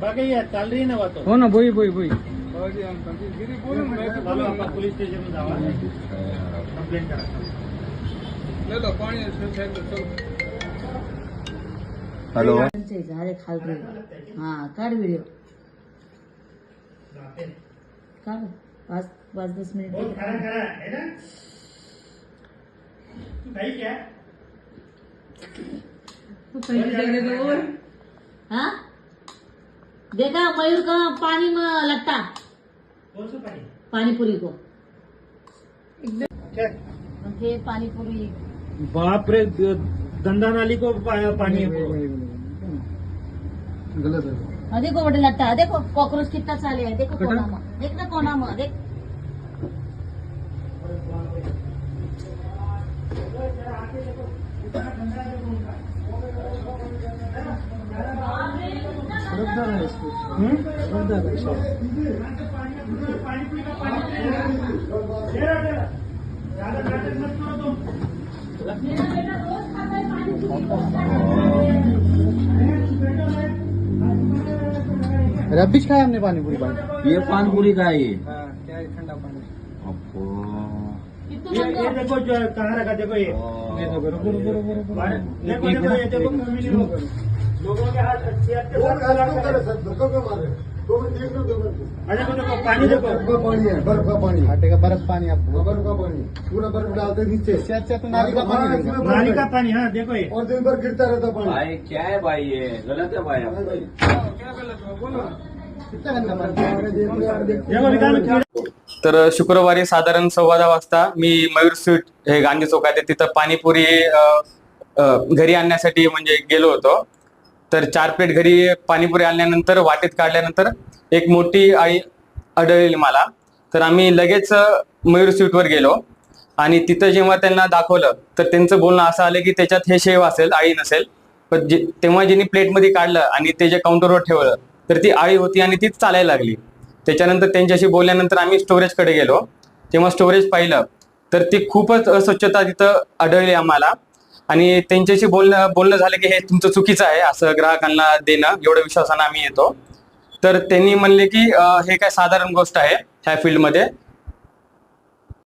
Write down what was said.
बाकी ये चाल रही है ना हो बोई बोई बोई। करा। हॅलो अरे खाल हा काढ व्हिडिओ काढ पाच पाच दस बहुत मिनिट खरा खरा है ना? तू खाई क्या? हाँ? देखा मयूर का पानी में कौन सा पानी? पानीपुरी को। क्या? पानीपुरी। बाप रे दंदा नाली को पानी है गलत है। हाँ, देखो बड़े लट्टा है देखो कॉकरोच कितना चाले है देखो कोना में देख ना कोना में देख इसको हम्म? श्रद्धा है का पानी मत करो तुम रबिश खाया हमने पानी पूरी पानी ये पानपुरी का है ये। हाँ क्या है ठंडा पानी. ये ये देखो जो कहाँ रखा देखो ये। ये रुको रुको रुको रुको। देखो देखो ये देखो लोग लोगों के हाथ सेहत के साथ खिलाते हैं। अरे देखो देखो पानी देखो पानी है बर्फ का पानी। घाटे का बर्फ पानी आप बर्फ का पानी। पूरा बर्फ डालते नीचे। इससे अच्छा तो नाली का पानी हाँ, देगा इसमें नाली का पानी हाँ देखो ये। और दिन भर गिरता रहता पानी। भाई क्या है भाई ये? गलत है भाई देखो निकालो। कीड़ा तर शुक्रवारी साधारण सव्वा दहा वाजता मी मयूर स्वीट हे गांधी चौकात आहे. तिथं पाणीपुरी घरी आणण्यासाठी म्हणजे गेलो होतो. तर चार प्लेट घरी पाणीपुरी आणल्यानंतर वाटेत काढल्यानंतर एक मोठी आई आढळली मला. तर आम्ही लगेच मयूर स्वीटवर गेलो. आणि तिथं जेव्हा त्यांना दाखवलं तर त्यांचं बोलणं असं आलं की त्याच्यात हे शेव असेल आई नसेल. पण जे तेव्हा ज्यांनी प्लेटमध्ये काढलं आणि ते जे काउंटरवर ठेवलं तर ती आळी होती आणि तीच चालायला लागली. त्याच्यानंतर त्यांच्याशी बोलल्यानंतर आम्ही स्टोरेजकडे गेलो. तेव्हा स्टोरेज पाहिलं तर ती खूपच अस्वच्छता तिथं आढळली आम्हाला. आणि त्यांच्याशी बोलणं बोलणं झालं की हे तुमचं चुकीचं आहे असं ग्राहकांना देणं एवढ्या विश्वासानं आम्ही येतो. तर त्यांनी म्हणले की हे काय साधारण गोष्ट आहे ह्या फील्डमध्ये.